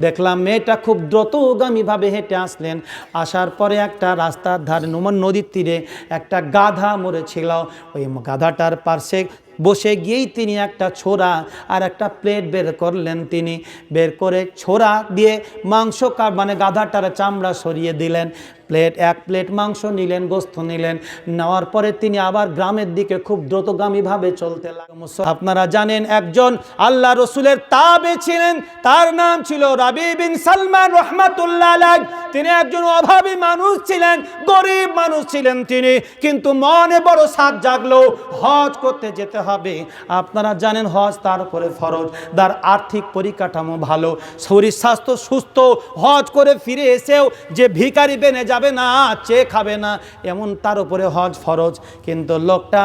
দেখলাম মেয়েটা খুব দ্রুতগামীভাবে হেঁটে আসলেন। আসার পরে একটা রাস্তার ধারে নোমন নদীর তীরে একটা গাধা মরেছিল। ওই গাধাটার পার্শ্বে বসে গিয়েই তিনি একটা ছোরা আর একটা প্লেট বের করলেন তিনি। বের করে ছোরা দিয়ে মাংস মানে গাধাটার চামড়া সরিয়ে দিলেন। প্লেট, এক প্লেট মাংস নিলেন, গোস্ত নিলেন। নেওয়ার পরে তিনি আবার গ্রামের দিকে খুব দ্রুতগামীভাবে চলতে লাগলেন আপনারা জানেন, একজন আল্লাহ রসুলের তাবে ছিলেন। তার নাম ছিল রাবি বিন সালমান রহমাতুল্লাহ তিনি একজন অভাবী মানুষ ছিলেন, গরিব মানুষ ছিলেন তিনি। কিন্তু মনে বড় সাত জাগলো, হজ করতে যেতে হবে। আপনারা জানেন, হজ তার উপরে ফরজ। তার আর্থিক পরিকাঠামো ভালো। শরীর স্বাস্থ্য সুস্থ। হজ করে ফিরে এসেও যে ভিখারি বেনে যাবে না, চেয়ে খাবে না। এমন তার উপরে হজ ফরজ। কিন্তু লোকটা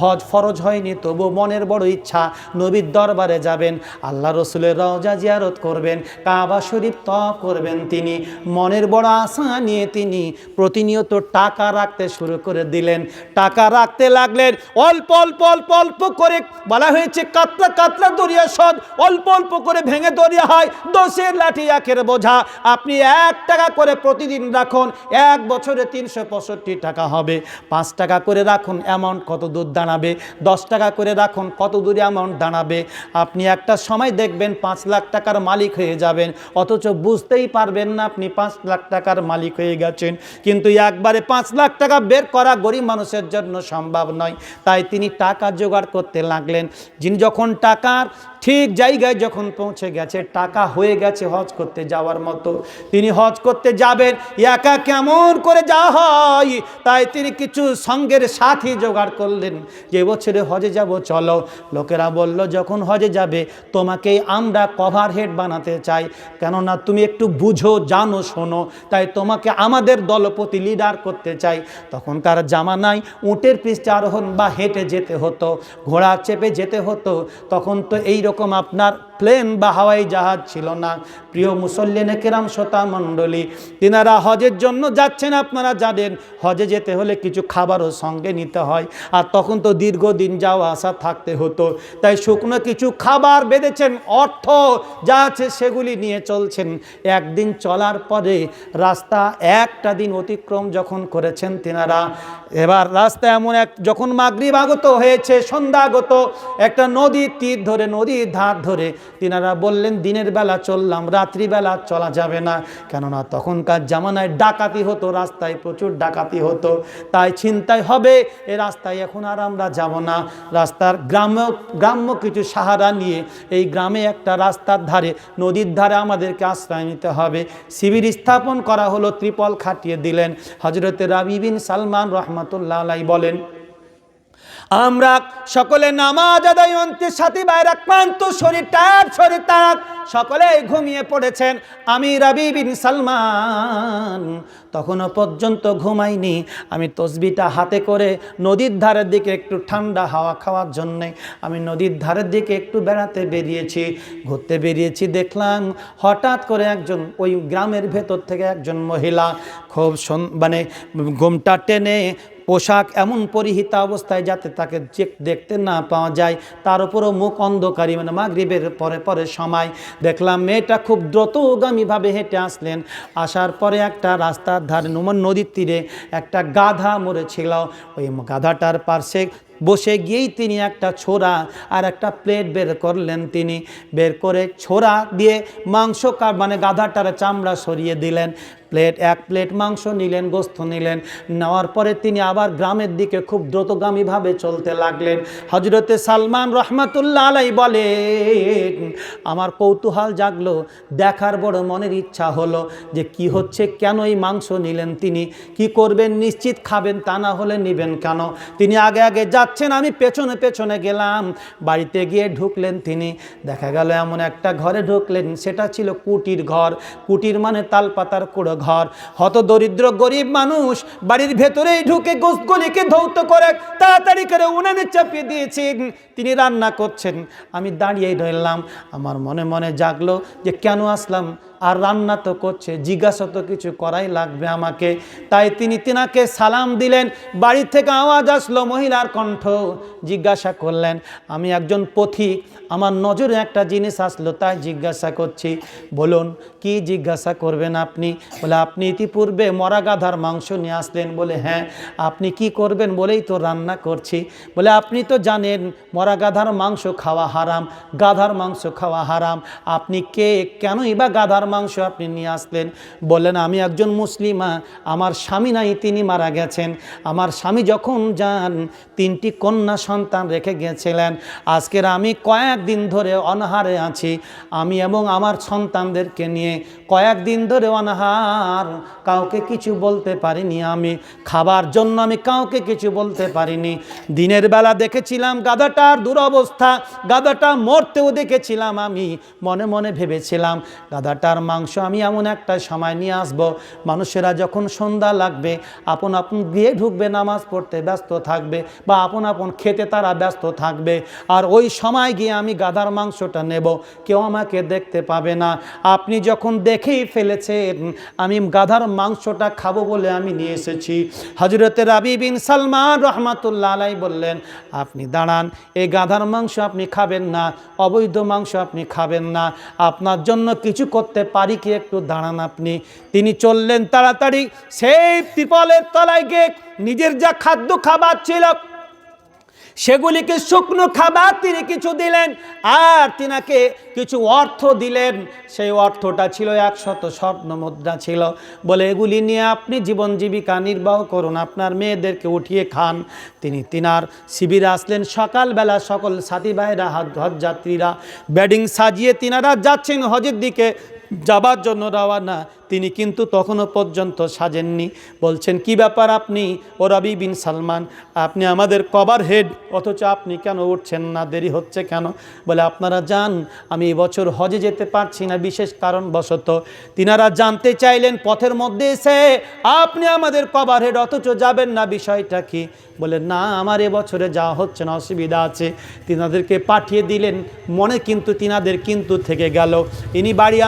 হজ ফরজ হয়নি, তবু মনের বড় ইচ্ছা, নবীর দরবারে যাবেন। আল্লাহ রসুলের রওজা জিয়ারত করবেন, কাবা শরীফ তপ করবেন তিনি। মনের বড় আশা নিয়ে তিনি প্রতিনিয়ত টাকা রাখতে শুরু করে দিলেন। টাকা রাখতে লাগলেন, অল্প অল্প অল্প অল্প করে বলা হয়েছে, কাতলা কাতলা দরিয়া সদ। অল্প অল্প করে ভেঙে দরিয়া হয় দোষের লাঠি একের বোঝা। আপনি এক টাকা করে প্রতিদিন রাখুন এক বছরে তিনশো পঁয়ষট্টি টাকা হবে। পাঁচ টাকা করে রাখুন অ্যামাউন্ট কত দূর দাঁড়াবে? দশ টাকা করে রাখুন, কত দূরে অ্যামাউন্ট দাঁড়াবে? আপনি একটা সময় দেখবেন পাঁচ লাখ টাকার মালিক হয়ে যাবেন, অথচ বুঝতেই পারবেন না আপনি পাঁচ লাখ টাকার মালিক হয়ে গেছেন। কিন্তু একবারে পাঁচ লাখ টাকা বের করা গরিব মানুষের জন্য সম্ভব নয়। তাই তিনি টাকা জোগাড় করতে লাগলেন। যিনি যখন টাকার ঠিক জায়গায় যখন পৌঁছে গেছে, টাকা হয়ে গেছে হজ করতে যাওয়ার মতো। তিনি হজ করতে যাবেন, একা কেমন করে যাওয়া হয়? তাই তিনি কিছু সঙ্গের সাথী জোগাড় করলেন যে বছরে হজে যাব, চলো। লোকেরা বলল, যখন হজে যাবে, তোমাকে আমরা কভার হেড বানাতে চাই। কেননা তুমি একটু বুঝো, জানো, শোনো, তাই তোমাকে আমাদের দলপতি লিডার করতে চাই। তখন তখনকার জামানায় উটের পৃষ্ঠে আরোহণ বা হেঁটে যেতে হতো, ঘোড়া চেপে যেতে হতো। তখন তো এই রকম আপনার প্লেন বা হাওয়াই জাহাজ ছিল না। প্রিয় মুসল্লিনে কেরাম শ্রোতা মণ্ডলী, তিনারা হজের জন্য যাচ্ছেন আপনারা জানেন হজে যেতে হলে কিছু খাবারও সঙ্গে নিতে হয়। আর তখন তো দীর্ঘদিন যাওয়া আসা থাকতে হতো। তাই শুকনো কিছু খাবার বেঁধেছেন, অর্থ যা আছে সেগুলি নিয়ে চলছেন। একদিন চলার পরে রাস্তা একটা দিন অতিক্রম যখন করেছেন তিনারা, এবার রাস্তা এমন এক, যখন মাগরিব আগত হয়েছে সন্ধ্যাগত একটা নদীর তীর ধরে, নদীর ধার ধরে তিনারা বললেন, দিনের বেলা চললাম, রাত্রিবেলা চলা যাবে না। কেননা তখনকার জামানায় ডাকাতি হতো, রাস্তায় প্রচুর ডাকাতি হতো। তাই চিন্তায় হবে, এ রাস্তায় এখন আর আমরা যাব না। রাস্তার গ্রাম্য গ্রাম্য কিছু সাহারা নিয়ে এই গ্রামে একটা রাস্তার ধারে, নদীর ধারে আমাদেরকে আশ্রয় নিতে হবে। শিবির স্থাপন করা হলো, ত্রিপল খাটিয়ে দিলেন। হজরতে রাবি বিন সালমান রহমতুল্লাহ আলাই বলেন আমরা সকলে নামাজ আদায় অন্তের সাথী বাইরা ক্লান্ত শরীর টায়ার শরীর, তারাক সকলে ঘুমিয়ে পড়েছেন। আমি রাবি বিন সালমান তখনও পর্যন্ত ঘুমাইনি আমি তসবিটা হাতে করে নদীর ধারের দিকে একটু ঠান্ডা হাওয়া খাওয়ার জন্যে আমি নদীর ধারের দিকে একটু বেড়াতে বেরিয়েছি। ঘুরতে বেরিয়েছি, দেখলাম হঠাৎ করে একজন ওই গ্রামের ভেতর থেকে একজন মহিলা খুব মানে গোমটা টেনে পোশাক এমন পরিহিত অবস্থায় যাতে তাকে দেখতে না পাওয়া যায়, তার উপরও মুখ অন্ধকারী মানে মাগরিবের পরে পরে সময়। দেখলাম মেয়েটা খুব দ্রুতগামীভাবে হেঁটে আসলেন। আসার পরে একটা রাস্তার ধারে নোমন নদীর তীরে একটা গাধা মরেছিল। ওই গাধাটার পার্শ্বে বসে গিয়েই তিনি একটা ছোরা আর একটা প্লেট বের করলেন তিনি। বের করে ছোরা দিয়ে মাংস মানে গাধাটার চামড়া সরিয়ে দিলেন। প্লেট, এক প্লেট মাংস নিলেন, গোস্ত নিলেন। নেওয়ার পরে তিনি আবার গ্রামের দিকে খুব দ্রুতগামীভাবে চলতে লাগলেন। হজরতে সালমান রহমাতুল্লাহ আলাই বলেন, আমার কৌতূহল জাগলো, দেখার বড় মনের ইচ্ছা হলো যে কি হচ্ছে, কেন এই মাংস নিলেন তিনি, কি করবেন, নিশ্চিত খাবেন তা না হলে নেবেন কেন? তিনি আগে আগে যাচ্ছেন, আমি পেছনে পেছনে গেলাম, বাড়িতে গিয়ে ঢুকলেন তিনি। দেখা গেল এমন একটা ঘরে ঢুকলেন, সেটা ছিল কুটির ঘর। কুটির মানে তালপাতার কুড়ো ঘর হত দরিদ্র গরিব মানুষ বাড়ির ভেতরেই ঢুকে গোসগুলিকে ধৌত করে তাড়াতাড়ি করে উনানে চাপিয়ে দিয়েছেন তিনি রান্না করছেন। আমি দাঁড়িয়েই রইলাম। আমার মনে মনে জাগলো যে কেন আসলাম? আর রান্না তো করছে, জিজ্ঞাসা তো কিছু করাই লাগবে আমাকে। তাই তিনি তিনাকে সালাম দিলেন, বাড়ি থেকে আওয়াজ আসলো মহিলার কণ্ঠ, জিজ্ঞাসা করলেন, আমি একজন পথিক আমার নজরে একটা জিনিস আসলো, তাই জিজ্ঞাসা করছি। বলুন, কি জিজ্ঞাসা করবেন আপনি? বলে, আপনি ইতিপূর্বে মরা গাধার মাংস নিয়ে আসলেন। বলে হ্যাঁ আপনি কি করবেন বলেই তো রান্না করছি। বলে, আপনি তো জানেন, মরা গাধার মাংস খাওয়া হারাম, গাধার মাংস খাওয়া হারাম। আপনি কে, কেনই বা গাধার মাংস আপনি নিয়ে আসলেন। বললেন, আমি একজন মুসলিমা, আমার স্বামী নাই, তিনি মারা গেছেন। আমার স্বামী যখন যান, তিনটি কন্যা সন্তান রেখে গিয়েছিলেন আজকের আমি কয়েকদিন ধরে অনাহারে আছি। আমি এবং আমার সন্তানদেরকে নিয়ে কয়েকদিন ধরে অনাহার। কাউকে কিছু বলতে পারিনি আমি। খাবার জন্য আমি কাউকে কিছু বলতে পারিনি। দিনের বেলা দেখেছিলাম গাধাটার দুরবস্থা। গাধাটা মরতেও দেখেছিলাম আমি। মনে মনে ভেবেছিলাম গাধাটার মাংস আমি এমন একটা সময় নিয়ে আসব, মানুষেরা যখন সন্ধ্যা লাগবে, আপন আপন দিয়ে ঢুকবে, নামাজ পড়তে ব্যস্ত থাকবে বা আপন আপন খেতে তারা ব্যস্ত থাকবে। আর ওই সময় গিয়ে আমি গাধার মাংসটা নেব, কেউ আমাকে দেখতে পাবে না। আপনি যখন দেখেই ফেলেছেন, আমি গাধার মাংসটা খাব বলে আমি নিয়ে এসেছি। হজরতের রাবি বিন সালমান রহমাতুল্লাহ আলাই বললেন, আপনি দাঁড়ান, এই গাধার মাংস আপনি খাবেন না, অবৈধ মাংস আপনি খাবেন না। আপনার জন্য কিছু করতে পারি কি একটু দাঁড়ান আপনি? তিনি চললেন তাড়াতাড়ি, সেই পিপলের তলায় গিয়ে নিজের যা খাদ্য খাবার ছিল, সেগুলিকে শুকনো খাবার তিনি কিছু দিলেন, আর তিনাকে কিছু অর্থ দিলেন। সেই অর্থটা ছিল একশত স্বর্ণ মুদ্রা ছিল। বলে, এগুলি নিয়ে আপনি জীবন জীবিকা নির্বাহ করুন, আপনার মেয়েদেরকে উঠিয়ে খান। তিনি তিনার শিবিরে আসলেন। সকালবেলা সকল সাথী ভাইরা, হজ হজযাত্রীরা ব্যাডিং সাজিয়ে তিনারা যাচ্ছেন হজের দিকে। যাবার জন্য রওয়ানা। তিনি কিন্তু তখনও পর্যন্ত সাজেননি। বলছেন, কি ব্যাপার আপনি? ও রবি বিন সালমান, আপনি আমাদের কভার হেড, অথচ আপনি কেন উঠছেন না? দেরি হচ্ছে কেন? বলে, আপনারা যান, আমি এবছর হজে যেতে পারছি না, বিশেষ কারণবশত। তিনারা জানতে চাইলেন পথের মধ্যে এসে, আপনি আমাদের কভার হেড, অথচ যাবেন না, বিষয়টা কি? বলে, না, আমার এবছরে যাওয়া হচ্ছে না, অসুবিধা আছে। তিনাদেরকে পাঠিয়ে দিলেন, মনে কিন্তু তিনাদের কিন্তু থেকে গেল। ইনি বাড়ি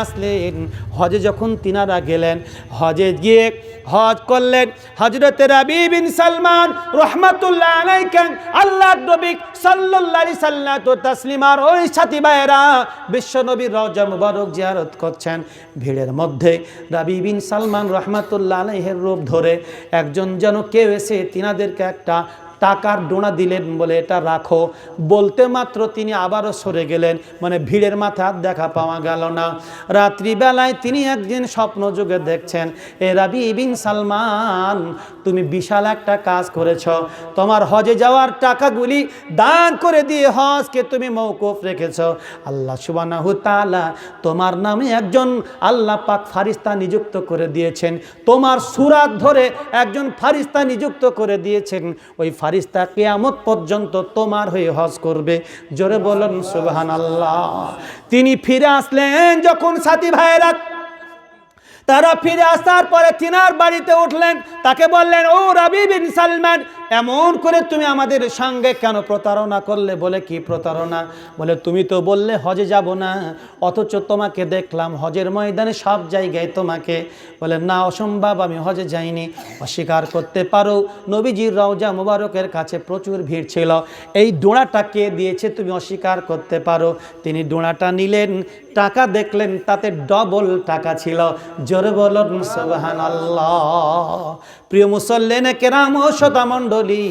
হজে যখন তিনারা গেলেন, হজে গিয়ে হজ করলেন। হজরত রবি বিন সালমান রহমাতুল্লাহ আলাইকান আল্লাহ নবী সাল্লাল্লাহু সাল্লাত তাসলিমার ওই সাথী ভাইয়েরা বিশ্ব নবীর রওজা মুবারক জিয়ারত করছেন। ভিড়ের মধ্যে রবি বিন সালমান রহমাতুল্লাহ আলাইহের রূপ ধরে একজন যেন কেউ এসে তিনাদেরকে একটা টাকার ডোনা দিলেন বলে এটা রাখো। বলতে মাত্র তিনি আবারও সরে গেলেন। মানে ভিড়ের মাথা দেখা পাওয়া গেল না। রাত্রিবেলায় তিনি একদিন স্বপ্ন যুগে দেখছেন, এ রাবি বিন সালমান, তুমি বিশাল একটা কাজ করেছ। তোমার হজে যাওয়ার টাকাগুলি দান করে দিয়ে হজকে তুমি মৌকুফ রেখেছ। আল্লাহ সুবানাহু তাআলা তোমার নামে একজন আল্লাহ পাক ফারিস্তা নিযুক্ত করে দিয়েছেন। তোমার সুরাত ধরে একজন ফারিস্তা নিযুক্ত করে দিয়েছেন। ওই ফারিস্তা কেয়ামত পর্যন্ত তোমার হয়ে হজ করবে। জোরে বলুন সুবহান আল্লাহ তিনি ফিরে আসলেন যখন সাথী ভাইয়েরা তারা ফিরে আসার পরে তিনার বাড়িতে উঠলেন। তাকে বললেন, ও রবি বিন সালমান এমন করে তুমি আমাদের সঙ্গে কেন প্রতারণা করলে? বলে কি প্রতারণা? বলে, তুমি তো বললে হজে যাব না, অথচ তোমাকে দেখলাম হজের ময়দানে সব জায়গায় তোমাকে। বলে, না, অসম্ভব, আমি হজে যাইনি। অস্বীকার করতে পারো, নবীজির রওজা মুবারকের কাছে প্রচুর ভিড় ছিল। এই ডোড়াটা কে দিয়েছে তুমি অস্বীকার করতে পারো? তিনি ডোড়াটা নিলেন, টাকা দেখলেন, তাতে ডবল টাকা ছিল। জোরে বলুন সুবহান প্রিয় মুসল্লেনে কেরাম ও শতামণ্ডলী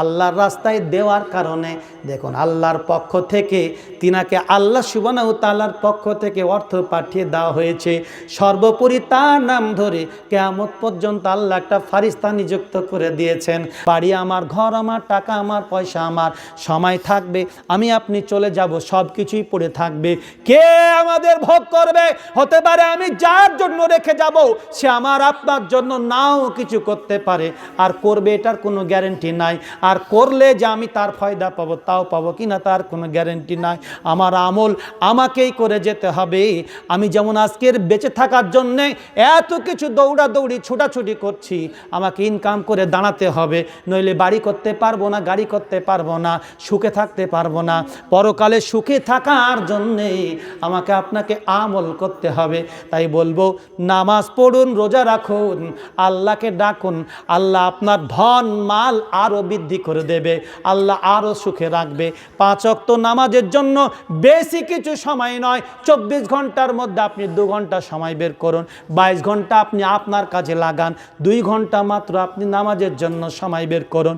আল্লাহর রাস্তায় দেওয়ার কারণে, দেখুন, আল্লাহর পক্ষ থেকে তিনাকে আল্লাহ সুবানাউ তাল্লার পক্ষ থেকে অর্থ পাঠিয়ে দেওয়া হয়েছে। সর্বোপরি তার নাম ধরে কেয়ামত পর্যন্ত আল্লাহ একটা ফারিস্তা নিযুক্ত করে দিয়েছেন। বাড়ি আমার, ঘর আমার, টাকা আমার, পয়সা আমার, সময় থাকবে, আমি আপনি চলে যাব সব কিছুই পড়ে থাকবে। কে আমাদের ভোগ করবে? হতে পারে আমি যার জন্য রেখে যাব, সে আমার আপনার জন্য নাও কিছু করতে পারে। আর করবে এটার কোনো গ্যারেন্টি নাই। আর করলে যে আমি তার ফয়দা পাবো, তাও পাবো কি না তার কোনো গ্যারেন্টি নাই। আমার আমল আমাকেই করে যেতে হবে। আমি যেমন আজকের বেঁচে থাকার জন্যে এত কিছু দৌড়াদৌড়ি, ছোটাছুটি করছি, আমাকে ইনকাম করে দাঁড়াতে হবে। নইলে বাড়ি করতে পারব না, গাড়ি করতে পারব না, সুখে থাকতে পারব না। পরকালে সুখে থাকার জন্যে আমাকে আপনাকে আমল করতে হবে। তাই বলব, নামাজ পড়ুন, রোজা রাখুন, আল্লাহকে ডাকুন। আল্লাহ আপনার ধন, মাল আরও বৃদ্ধি করে দেবে। আল্লাহ আরও সুখে রাখবে। পাঁচ অক্ত নামাজের জন্য বেশি কিছু সময় নয়। চব্বিশ ঘণ্টার মধ্যে আপনি দু ঘণ্টা সময় বের করুন। বাইশ ঘণ্টা আপনি আপনার কাজে লাগান। দুই ঘণ্টা মাত্র আপনি নামাজের জন্য সময় বের করুন।